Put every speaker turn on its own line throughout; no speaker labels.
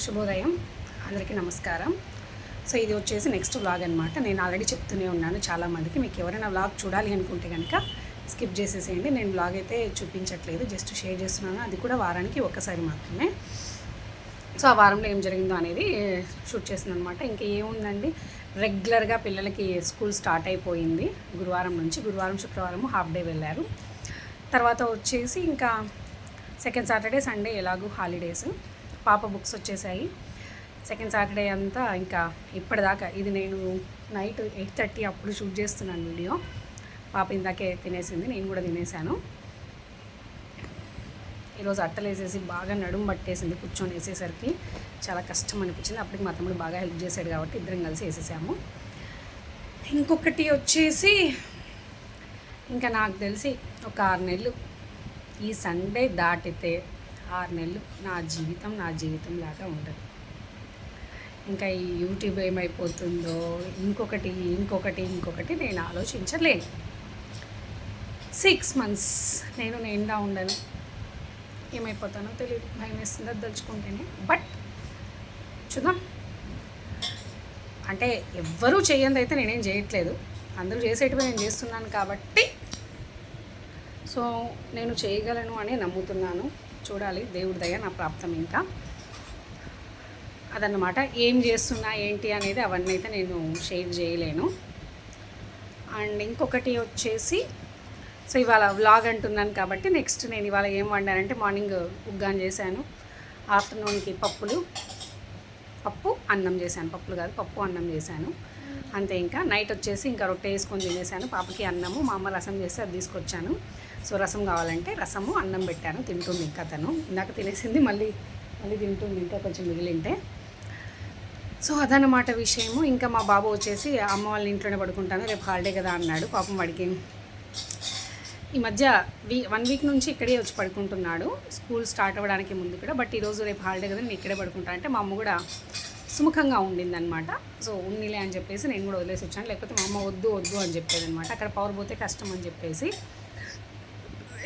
శుభోదయం. అందరికీ నమస్కారం. సో ఇది వచ్చేసి నెక్స్ట్ వ్లాగ్ అనమాట నేను ఆల్రెడీ చెప్తూనే ఉన్నాను చాలామందికి. మీకు ఎవరైనా వ్లాగ్ చూడాలి అనుకుంటే కనుక స్కిప్ చేసేసేయండి. నేను వ్లాగ్ అయితే చూపించట్లేదు. జస్ట్ షేర్ చేస్తున్నాను. అది కూడా వారానికి ఒక్కసారి మాత్రమే. సో ఆ వారంలో ఏం జరిగిందో అనేది షూట్ చేస్తున్నాను అనమాట ఇంకా ఏముందండి? రెగ్యులర్గా పిల్లలకి స్కూల్ స్టార్ట్ అయిపోయింది. గురువారం నుంచి గురువారం శుక్రవారం హాఫ్ డే వెళ్ళారు. తర్వాత వచ్చేసి ఇంకా సెకండ్ సాటర్డే సండే ఎలాగూ హాలిడేస్ పాప బుక్స్ వచ్చేసాయి. సెకండ్ సాటర్డే అంతా ఇంకా ఇప్పటిదాకా ఇది నేను నైట్ ఎయిట్ థర్టీ అప్పుడు షూట్ చేస్తున్నాను వీడియో. పాప ఇందాకే తినేసింది నేను కూడా తినేసాను. ఈరోజు అట్టలు వేసేసి బాగా నడుము పట్టేసింది కూర్చొని వేసేసరికి చాలా కష్టం అనిపించింది. అప్పటికి మా తమ్ముడు బాగా హెల్ప్ చేశాడు కాబట్టి ఇద్దరం కలిసి వేసేసాము. ఇంకొకటి వచ్చేసి ఇంకా నాకు తెలిసి ఒక ఆరు నెలలు ఈ సండే దాటితే ఆరు నెలలు నా జీవితం నా జీవితం లాగా ఉండదు. ఇంకా ఈ యూట్యూబ్ ఏమైపోతుందో ఇంకొకటి ఇంకొకటి ఇంకొకటి నేను ఆలోచించలేను. సిక్స్ మంత్స్ నేను నేనుగా ఉండను. ఏమైపోతానో తెలియదు భయం వేస్తుందో తలుచుకుంటేనే. బట్ చూద్దాం. అంటే ఎవ్వరూ చేయంది అయితే నేనేం చేయట్లేదు. అందరూ చేసేటివి నేను చేస్తున్నాను కాబట్టి సో నేను చేయగలను అని నమ్ముతున్నాను. చూడాలి దేవుడి దయ నా ప్రాప్తం ఇంకా. అదన్నమాట ఏం చేస్తున్నా ఏంటి అనేది అవన్నీ అయితే నేను షేర్ చేయలేను. అండ్ ఇంకొకటి వచ్చేసి సో ఇవాళ వ్లాగ్ అంటున్నాను కాబట్టి నెక్స్ట్ నేను ఇవాళ ఏం వండానంటే మార్నింగ్ ఉగ్గాన్ చేశాను. ఆఫ్టర్నూన్కి పప్పులు పప్పు అన్నం చేశాను. పప్పులు కాదు పప్పు అన్నం చేశాను. అంతే ఇంకా. నైట్ వచ్చేసి ఇంకా రొట్టె వేసుకొని తినేసాను. పాపకి అన్నము మా అమ్మ రసం చేస్తే అది తీసుకొచ్చాను. సో రసం కావాలంటే రసము అన్నం పెట్టాను తింటుంది ఇంకా తను. ఇందాక తినేసింది మళ్ళీ మళ్ళీ తింటుంది ఇంకా కొంచెం మిగిలింటే. సో అదనమాట విషయము. ఇంకా మా బాబు వచ్చేసి అమ్మ వాళ్ళ ఇంట్లోనే పడుకుంటాను రేపు హాలిడే కదా అన్నాడు. పాపం వాడికి ఈ మధ్య వీ వన్ వీక్ నుంచి ఇక్కడే వచ్చి పడుకుంటున్నాడు. స్కూల్ స్టార్ట్ అవ్వడానికి ముందు కూడా బట్ ఈరోజు రేపు హాలిడే కదా నేను ఇక్కడే పడుకుంటాను. అంటే మా అమ్మ కూడా సుముఖంగా ఉండిందనమాట సో ఉన్నిలే అని చెప్పేసి నేను కూడా వదిలేసి వచ్చాను. లేకపోతే మా అమ్మ వద్దు వద్దు అని చెప్పేది అనమాట అక్కడ పవర్ పోతే కష్టం అని చెప్పేసి.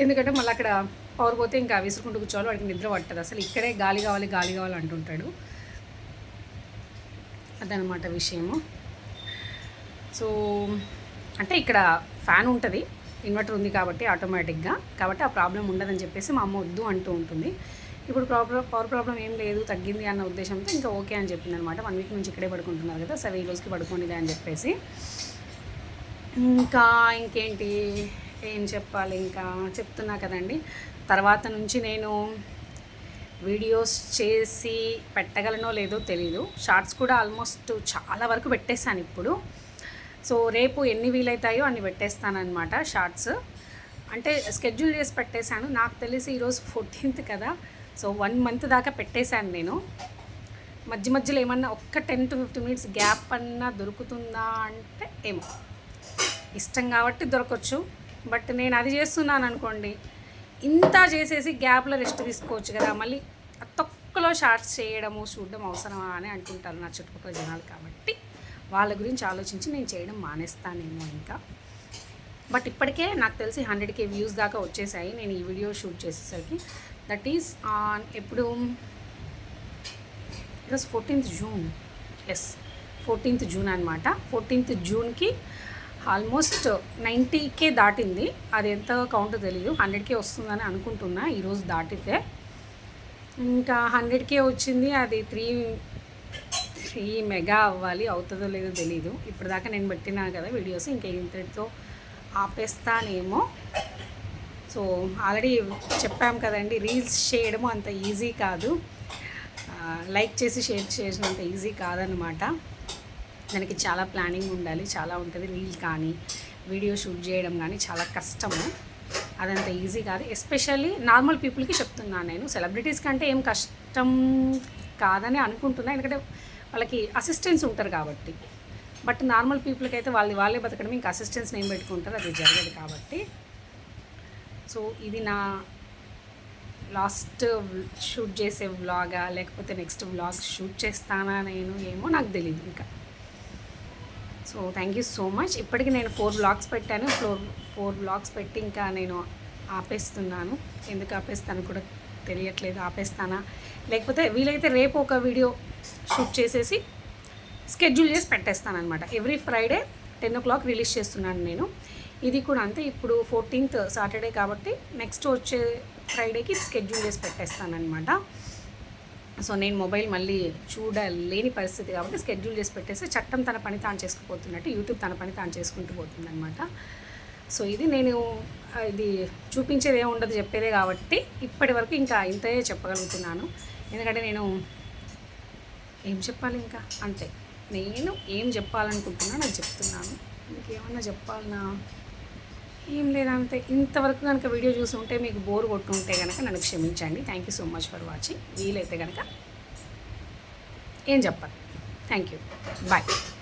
ఎందుకంటే మళ్ళీ అక్కడ పవర్ పోతే ఇంకా విసురుకుంటూ కూర్చోవాలి వాడికి నిద్ర పట్టదు. అసలు ఇక్కడే గాలి కావాలి గాలి కావాలి అంటుంటాడు. అదనమాట విషయము. సో అంటే ఇక్కడ ఫ్యాన్ ఉంటుంది ఇన్వర్టర్ ఉంది కాబట్టి ఆటోమేటిక్గా కాబట్టి ఆ ప్రాబ్లం ఉండదని చెప్పేసి మా అమ్మ వద్దు అంటూ ఉంటుంది. ఇప్పుడు ప్రాబ్లం పవర్ ప్రాబ్లం ఏం లేదు తగ్గింది అన్న ఉద్దేశంతో ఇంకా ఓకే అని చెప్పింది అనమాట వన్ వీక్ నుంచి ఇక్కడే పడుకుంటున్నారు కదా సరే ఈ రోజుకి పడుకోండిలే అని చెప్పేసి. ఇంకా ఇంకేంటి? ఏం చెప్పాలి ఇంకా? చెప్తున్నా కదండి. తర్వాత నుంచి నేను వీడియోస్ చేసి పెట్టగలనో లేదో తెలీదు. షార్ట్స్ కూడా ఆల్మోస్ట్ చాలా వరకు పెట్టేశాను ఇప్పుడు. సో రేపు ఎన్ని వీలవుతాయో అన్ని పెట్టేస్తానమాట షార్ట్స్. అంటే స్కెడ్యూల్ చేసి పెట్టేశాను. నాకు తెలిసి ఈరోజు ఫోర్టీన్త్ కదా. సో వన్ మంత్ దాకా పెట్టేశాను నేను. మధ్య మధ్యలో ఏమన్నా ఒక్క ten to fifty minutes gap అన్నా దొరుకుతుందా అంటే ఏమో. ఇష్టం కాబట్టి దొరకవచ్చు బట్ నేను అది చేస్తున్నాను అనుకోండి ఇంత చేసేసి గ్యాప్లో రెస్ట్ తీసుకోవచ్చు కదా మళ్ళీ తొక్కలో షార్ట్స్ చేయడము చూడడం అవసరమా అని అనుకుంటారు నా చుట్టుపక్కల జనాలు కాబట్టి వాళ్ళ గురించి ఆలోచించి నేను చేయడం మానేస్తానేమో ఇంకా. బట్ ఇప్పటికే నాకు తెలిసి హండ్రెడ్ కే వ్యూస్ దాకా వచ్చేసాయి. నేను ఈ వీడియో షూట్ చేసేసరికి దట్ ఈస్ ఆన్ ఎప్పుడు? ఈరోజు fourteenth June yes fourteenth June అనమాట ఫోర్టీన్త్ జూన్కి ఆల్మోస్ట్ నైంటీకే దాటింది. అది ఎంత కౌంట్ తెలియదు హండ్రెడ్కే వస్తుందని అనుకుంటున్నా. ఈరోజు దాటితే. ఇంకా హండ్రెడ్కే వచ్చింది. అది త్రీ త్రీ మెగా అవ్వాలి అవుతుందో లేదో తెలీదు. ఇప్పటిదాకా నేను పెట్టినా కదా వీడియోస్. ఇంకా ఇంతటితో ఆపేస్తానేమో. సో ఆల్రెడీ చెప్పాము కదండి రీల్స్ చేయడము అంత ఈజీ కాదు. లైక్ చేసి షేర్ చేసినంత ఈజీ కాదనమాట దానికి చాలా ప్లానింగ్ ఉండాలి చాలా ఉంటుంది రీల్ కానీ వీడియో షూట్ చేయడం కానీ చాలా కష్టము. అదంత ఈజీ కాదు. ఎస్పెషల్లీ నార్మల్ పీపుల్కి చెప్తున్నాను నేను సెలబ్రిటీస్ కంటే ఏం కష్టం కాదని అనుకుంటున్నా. ఎందుకంటే వాళ్ళకి అసిస్టెన్స్ ఉంటారు కాబట్టి. బట్ నార్మల్ పీపుల్కి అయితే వాళ్ళది వాళ్ళే బతకడం ఇంకా అసిస్టెన్స్ నేను పెట్టుకుంటారు అది జరగదు కాబట్టి. సో ఇది నా లాస్ట్ షూట్ చేసే వ్లాగా లేకపోతే నెక్స్ట్ వ్లాగ్ షూట్ చేస్తానా నేను ఏమో నాకు తెలియదు ఇంకా. So thank you so much ఇప్పటికి నేను ఫోర్ బ్లాగ్స్ పెట్టాను. ఫోర్ ఫోర్ బ్లాగ్స్ పెట్టి ఇంకా నేను ఆపేస్తున్నాను. ఎందుకు ఆపేస్తాను కూడా తెలియట్లేదు. ఆపేస్తానా? లేకపోతే వీలైతే రేపు ఒక వీడియో షూట్ చేసేసి స్కెడ్యూల్ చేసి పెట్టేస్తాను అనమాట every Friday ten o'clock release చేస్తున్నాను నేను. ఇది కూడా అంతే. ఇప్పుడు ఫోర్టీన్త్ సాటర్డే కాబట్టి నెక్స్ట్ వచ్చే ఫ్రైడేకి స్కెడ్యూల్ చేసి పెట్టేస్తానమాట సో నేను మొబైల్ మళ్ళీ చూడలేని పరిస్థితి కాబట్టి స్కెడ్యూల్ చేసి పెట్టేస్తే చట్టం తన పని తాను చేసుకుపోతున్నట్టు యూట్యూబ్ తన పని తాను చేసుకుంటూ పోతుందన్నమాట. సో ఇది నేను ఇది చూపించేది ఏమి ఉండదు చెప్పేదే కాబట్టి ఇప్పటి వరకు ఇంకా ఇంతే చెప్పగలుగుతున్నాను. ఎందుకంటే నేను ఏం చెప్పాలి ఇంకా? అంతే. నేను ఏం చెప్పాలనుకుంటున్నా అది చెప్తున్నాను. ఇంకేమన్నా చెప్పాలన్నా ఏం లేదంటే ఇంతవరకు కనుక వీడియో చూసి ఉంటే మీకు బోర్ కొట్టుంటే కనుక నన్ను క్షమించండి. Thank you so much for watching వీలైతే కనుక ఏం చెప్పాలి థ్యాంక్ యూ బాయ్